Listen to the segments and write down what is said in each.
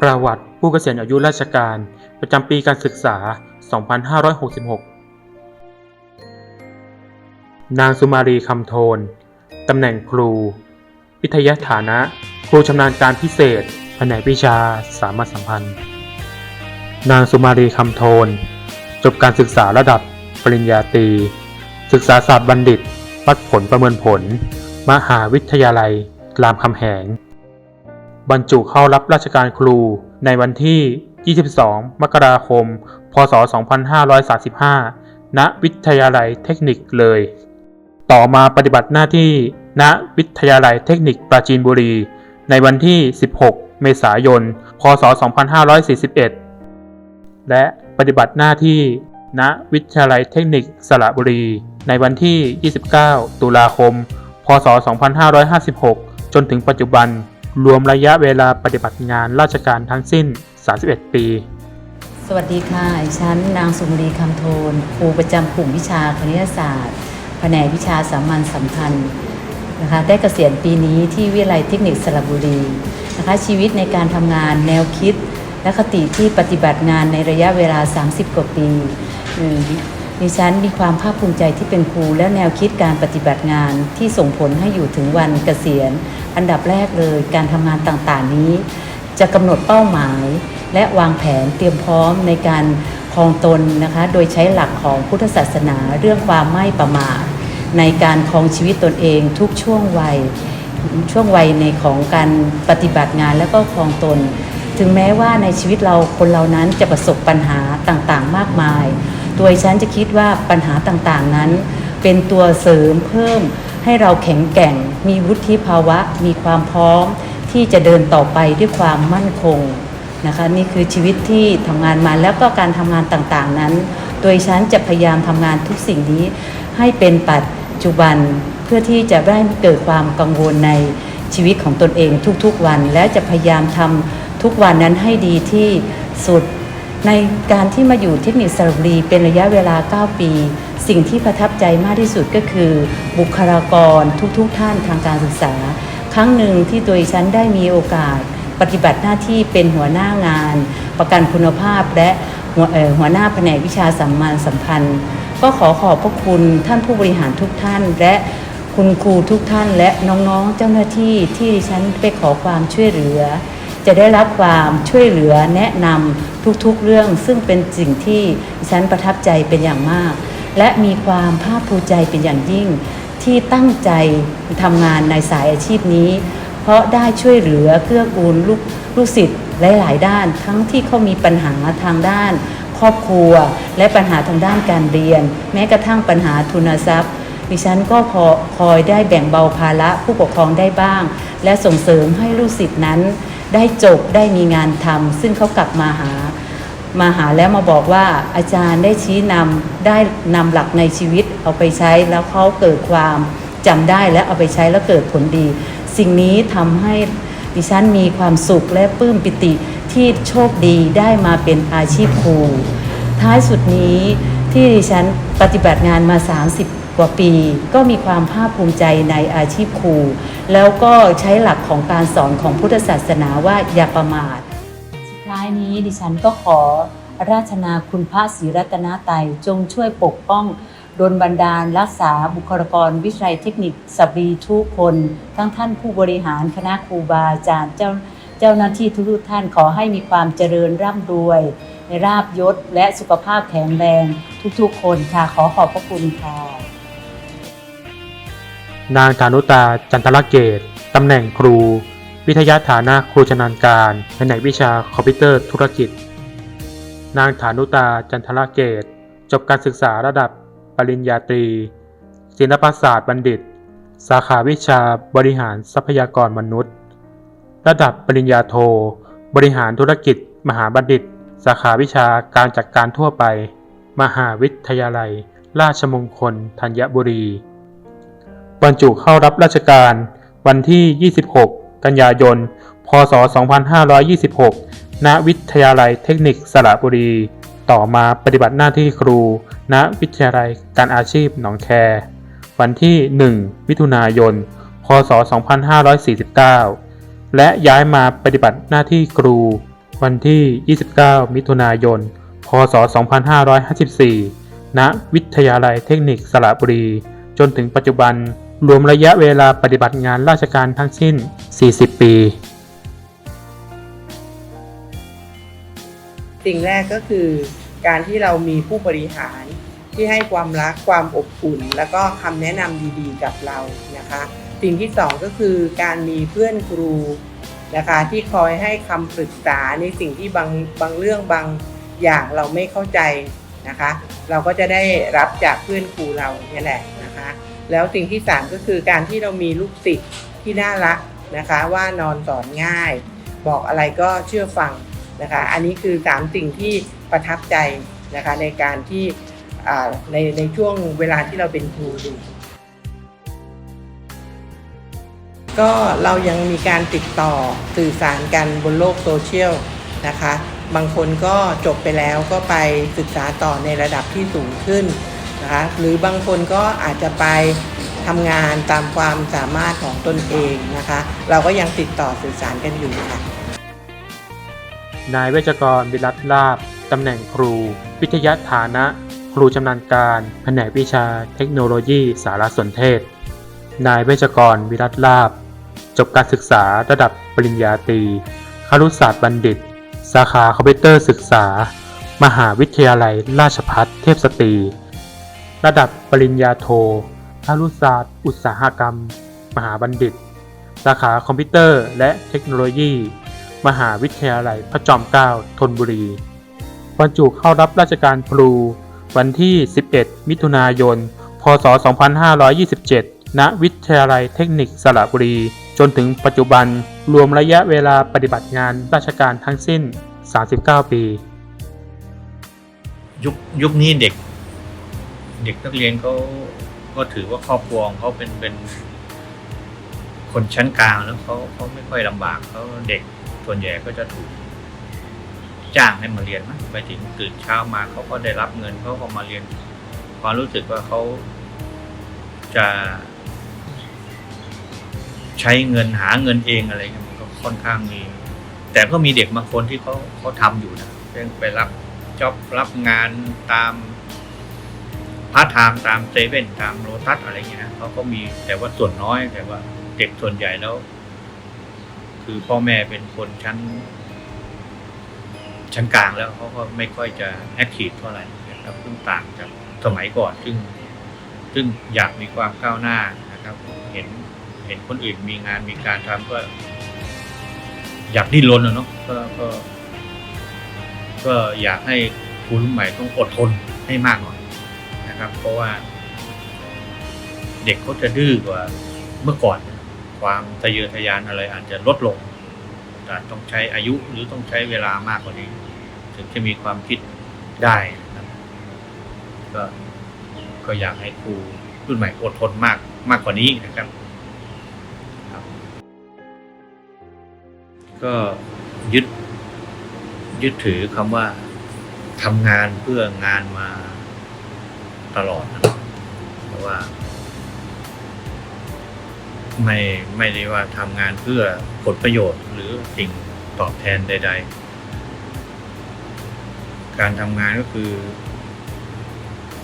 ประวัติผู้เกษียณอายุราชการ ประจำปีการศึกษา 2566 นางสุมารีคำโทน ตำแหน่งครู วิทยาฐานะ ครูชำนาญการพิเศษ แผนกวิชา สามัญสัมพันธ์ นางสุมารีคำโทน จบการศึกษาระดับปริญญาตรีศึกษาศาสตร์บัณฑิต วัดผลประเมินผล มหาวิทยาลัย รามคำแหง บรรจุเข้ารับราชการครู ในวันที่ 22 มกราคม พศ 2535 ณ วิทยาลัยเทคนิคเลย ต่อมาปฏิบัติหน้าที่ ณ วิทยาลัยเทคนิคปราจีนบุรี ในวันที่ 16 เมษายน พศ 2541 และปฏิบัติหน้าที่ ณ วิทยาลัยเทคนิคสระบุรี ในวันที่ 29 ตุลาคม พศ 2556 จนถึงปัจจุบัน รวมระยะเวลาปฏิบัติงานราชการทั้งสิ้น 31 ปี สวัสดีค่ะฉันนางสุมรีคำโทนครูประจำกลุ่มวิชาคณิตศาสตร์ แผนกวิชาสามัญสัมพันธ์นะคะได้เกษียณปีนี้ที่วิทยาลัยเทคนิคสระบุรีนะคะชีวิตในการทำงานแนวคิด และคติที่ปฏิบัติงานในระยะเวลา 30 กว่าปี ดิฉันมีความภาคภูมิใจที่เป็นครูและแนวคิดการปฏิบัติงานที่ส่งผลให้อยู่ถึงวันเกษียณ อันดับแรกเลยการทำงานต่างๆนี้ จะกำหนดเป้าหมาย และวางแผนเตรียมพร้อมในการครองตนนะคะโดยใช้หลักของพุทธศาสนาเรื่องความไม่ประมาทในการครองชีวิตตนเองทุกช่วงวัยช่วงวัยในของการปฏิบัติงานแล้วก็ครองตน ถึงแม้ว่าในชีวิตเราคนเรานั้นจะประสบปัญหาต่างๆ มากมาย โดยฉันจะคิดว่าปัญหาต่างๆนั้น เป็นตัวเสริมเพิ่ม ให้เราแข็งแกร่ง มีวุฒิภาวะ มีความพร้อม ที่จะเดินต่อไปด้วยความมั่นคงนะคะนี่คือชีวิตที่ทำงานมาแล้วก็การทำงานต่างๆนั้น โดยฉันจะพยายามทำงานทุกสิ่งนี้ ให้เป็นปัจจุบันเพื่อที่จะได้ไม่เกิดความกังวลในชีวิตของตนเองทุกๆวัน และจะพยายามทำทุกวันนั้นให้ดีที่สุด ในการที่มาอยู่เทคนิคสระบุรีเป็นระยะเวลา 9 ปี สิ่งที่ประทับใจมากที่สุดก็คือ บุคลากรทุกๆทท่านทางการศึกษา ครั้งหนึ่งที่ตัวฉันได้มีโอกาส ปฏิบัติหน้าที่เป็นหัวหน้างาน ประกันคุณภาพและหัวหัวหน้าแผนกวิชาสัมมาสัมพันธ์ ก็ขอขอบพระคุณท่านผู้บริหารทุกท่านและคุณครูทุกท่านและน้องๆเจ้าหน้าที่ที่ดิฉันไปขอความช่วยเหลือ จะได้รับความช่วยเหลือแนะนำทุกๆเรื่อง ซึ่งเป็นสิ่งที่ดิฉันประทับใจเป็นอย่างมาก และมีความภาคภูมิใจเป็นอย่างยิ่ง ที่ตั้งใจทำงานในสายอาชีพนี้ เพราะได้ช่วยเหลือเกื้อกูลลูกลูกศิษย์หลาย ๆ ด้าน ทั้งที่เขามีปัญหาทางด้าน ครอบครัว และปัญหาทางด้านการเรียน แม้กระทั่งปัญหาทุนทรัพย์ดิฉันก็พอคอยได้แบ่งเบาภาระผู้ปกครองได้บ้าง และส่งเสริมให้ลูกศิษย์นั้น ได้จบได้มีงานทำซึ่งเขากลับมาหามาหาแล้วมาบอกว่าอาจารย์ได้ชี้นำได้นำหลักในชีวิตเอาไปใช้แล้วเขาเกิดความจำได้และเอาไปใช้แล้วเกิดผลดี สิ่งนี้ทำให้ดิฉันมีความสุขและปลื้มปิติที่โชคดีได้มาเป็นอาชีพครูท้ายสุดนี้ที่ดิฉันปฏิบัติงานมา 30 กว่าปี ก็มีความภาคภูมิใจในอาชีพครู แล้วก็ใช้หลักของการสอนของพุทธศาสนาว่าอย่าประมาท สุดท้ายนี้ดิฉันก็ขอราธนาคุณพระศรีรัตนตยจงช่วยปกป้องดลบันดาลรักษาบุคลากรวิทยาลัยเทคนิคสบรีทุกคน ทั้งท่านผู้บริหารคณะครูบาอาจารย์เจ้าเจ้าหน้าที่ทุกท่านขอให้มีความเจริญร่ำรวย ในราบยศและสุขภาพแข็งแรงทุกๆคนค่ะขอขอบพระคุณค่ะ นางฐานุตาจันทรเกตตำแหน่งครู วิทยาฐานะครูชำนาญการแผนวิชาคอมพิวเตอร์ธุรกิจ นางฐานุตาจันทรเกต จบการศึกษาระดับปริญญาตรี ศิลปศาสตร์บัณฑิต สาขาวิชาบริหารทรัพยากรมนุษย์ ระดับปริญญาโท บริหารธุรกิจ มหาบัณฑิต สาขาวิชาการจัดการทั่วไป มหาวิทยาลัย ราชมงคลธัญบุรี บรรจุเข้ารับราชการ วันที่ 26 กันยายน พศ 2526 ณ วิทยาลัยเทคนิคสระบุรี ต่อมาปฏิบัติหน้าที่ครู ณ วิทยาลัยการอาชีพหนองแค วันที่ 1 มิถุนายน พศ 2549 และย้ายมาปฏิบัติหน้าที่ครู วันที่ 29 มิถุนายน พศ 2554 ณ วิทยาลัยเทคนิคสระบุรีจนถึงปัจจุบัน รวมระยะเวลาปฏิบัติงานราชการทั้งสิ้น 40 ปี สิ่งแรกก็คือการที่เรามีผู้บริหารที่ให้ความรักความอบอุ่น แล้วก็คำแนะนำดีๆ กับเรานะคะ สิ่งที่สองก็คือการมีเพื่อนครูนะคะที่คอยให้คำปรึกษาในสิ่งที่บางบางเรื่องบางอย่างเราไม่เข้าใจนะคะ เราก็จะได้รับจากเพื่อนครูเราเนี่ยแหละนะคะ แล้วสิ่งที่สามก็คือการที่เรามีลูกศิษย์ที่น่ารักนะคะ ว่านอนสอนง่าย บอกอะไรก็เชื่อฟังนะคะ อันนี้คือสามสิ่งที่ประทับใจนะคะในการที่ในในช่วงเวลาที่เราเป็นครูอยู่ก็เรายังมีการติดต่อสื่อสารกันบนโลกโซเชียลนะคะ บางคนก็จบไปแล้วก็ไปศึกษาต่อในระดับที่สูงขึ้น นะคะหรือบางคนก็อาจจะไปทำงานตามความสามารถของตนเองนะคะ เราก็ยังติดต่อสื่อสารกันอยู่ค่ะ นายเวชกรวิรัตลาบตำแหน่งครู วิทยาฐานะ ครูชำนาญการ แผนกวิชา เทคโนโลยี สารสนเทศ นายเวชกรวิรัตลาบ จบการศึกษาระดับปริญญาตรีครุศาสตร์บัณฑิต สาขาคอมพิวเตอร์ศึกษา มหาวิทยาลัยราชภัฏเทพสตรี ระดับปริญญาโทครุศาสตร์ อุตสาหกรรม มหาบัณฑิต สาขาคอมพิวเตอร์ และเทคโนโลยี มหาวิทยาลัยพระจอมเกล้าธนบุรี บรรจุเข้ารับราชการครู วันที่ 11 มิถุนายน พศ 2527 ณ วิทยาลัยเทคนิคสระบุรี จนถึงปัจจุบันรวมระยะเวลาปฏิบัติงานราชการทั้งสิ้น 39 ปี ยุคยุคนี้เด็ก เด็กนักเรียนเขาก็ถือว่าครอบครัวของเขาเป็นเป็น คนชั้นกลางแล้วเขาเขาไม่ค่อยลำบากเขาเด็กส่วนใหญ่ก็จะถูกจ้างให้มาเรียนนะไปถึงตื่นเช้ามาเขาก็ได้รับเงินเขาก็มาเรียนความรู้สึกว่าเขาจะ ใช้เงินหาเงินเองอะไรเงี้ยมันก็ค่อนข้างมี แต่ก็มีเด็กบางคนที่เขาเขาทำอยู่นะเช่นไปรับจ็อบรับงานตาม พาร์ทไทม์ตามเซเว่นตามโรตัสอะไรเงี้ยนะเขาก็มีแต่ว่าส่วนน้อยแต่ว่าเด็กส่วนใหญ่แล้ว คือพ่อแม่เป็นคนชั้น ชั้นกลางแล้วเขาก็ไม่ค่อยจะแอคทีฟเท่าไหร่นะครับซึ่งต่างจากสมัยก่อนซึ่ง ซึ่งอยากมีความก้าวหน้านะครับ เห็นเห็นคนอื่นมีงานมีการทำก็ อยากดิ้นรนอะเนาะก็ก็ ก็อยากให้ครูรุ่นใหม่ต้องอดทนให้มากหน่อย นะครับ เพราะว่า เด็กเขาจะดื้อกว่าเมื่อก่อน ความทะเยอทะยานอะไรอาจจะลดลงแต่ต้องใช้อายุหรือต้องใช้เวลามากกว่านี้ ถึงจะมีความคิดได้นะครับ ก็ก็อยากให้ครูรุ่นใหม่อดทนมากมากกว่านี้นะครับครับ ก็ยึดยึดถือคำว่าทำงานเพื่องานมา ตลอดนะเพราะว่า ไม่ไม่ได้ว่าทำงานเพื่อผลประโยชน์ หรือสิ่งตอบแทนใด ๆ การทำงานก็คือ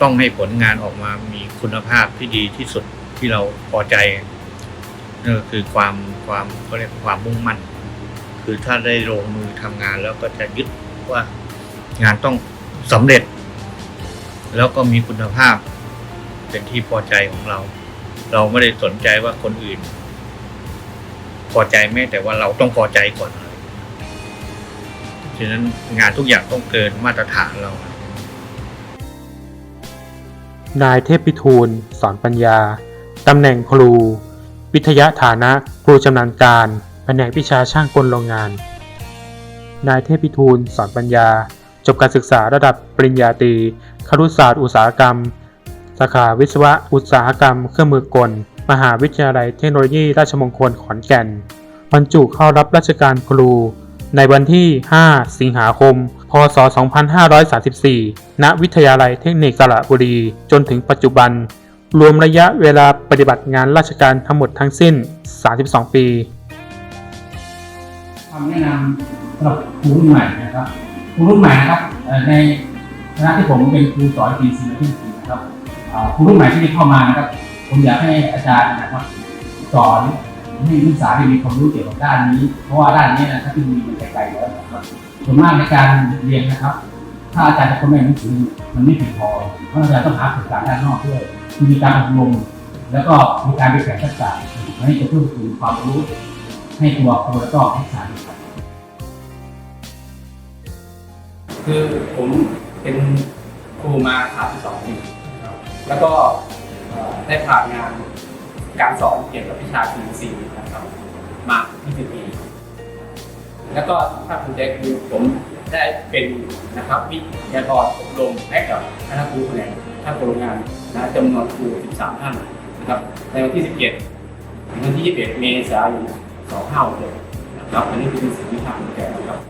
ต้องให้ผลงานออกมามีคุณภาพที่ดีที่สุดที่เราพอใจนั่นก็คือความความเขาเรียกความมุ่งมั่น คือถ้าได้ลงมือทำงานแล้วก็จะยึดว่างานต้องสำเร็จ แล้วก็มีคุณภาพเป็นที่พอใจของเรา เราไม่ได้สนใจว่าคนอื่น พอใจไหมแต่ว่าเราต้องพอใจก่อนเลยฉะนั้นงานทุกอย่างต้องเกินมาตรฐานเรานายเทพพิทูลสอนปัญญา ตำแหน่งครู วิทยาฐานะครูชำนาญการ แผนกวิชาช่างกลโรงงาน นายเทพพิทูลสอนปัญญา จบการศึกษาระดับปริญญาตรี ครุศาสตร์อุตสาหกรรม สาขาวิศวะอุตสาหกรรม เครื่องมือกล มหาวิทยาลัยเทคโนโลยีราชมงคลขอนแก่น บรรจุเข้ารับราชการครู ในวันที่ 5 สิงหาคม พศ 2534 ณ วิทยาลัยเทคนิคสระบุรี จนถึงปัจจุบัน รวมระยะเวลาปฏิบัติงานราชการทั้งหมดทั้งสิ้น 32 ปีคำแนะนำสำหรับครูรุ่นใหม่นะครับครูรุ่นใหม่นะครับใน คณะที่ผมเป็นครูสอนปีสี่และที่สี่นะครับครูรุ่นใหม่ที่ได้เข้ามานะครับ ผมอยากให้อาจารย์นะครับ สอนให้นักศึกษาได้มีความรู้เกี่ยวกับด้านนี้ เพราะว่าด้านนี้นะครับที่มีมันไกลๆแล้วนะครับส่วนมากในการเรียนนะครับ ถ้าอาจารย์จะคนแม่หนังสือมันไม่เพียงพอเพราะอาจารย์ต้องหาประสบการด้านนอกด้วยคือมีการอบรมแล้วก็มีการไปแข่งทักษะให้จะเพิ่มพูนความรู้ให้ตัวครูแล้วก็นักศึกษาครับคือผม เป็นครูมา32ปีแล้วก็ได้ผ่านงานการสอนเกี่ยวกับวิชา CNC นะครับมา20ปีแล้วก็ถ้าคุณใจคือผมได้เป็นนะครับวิทยากรอบรมให้กับคณะครูแผนกท่านโรงงานนะจำนวนครู 13 ท่านนะครับในวันที่ 17ถึงวันที่ 21 เมษายน 2566นะครับอันนี้คือสิ่งที่ทำแก่นะครับ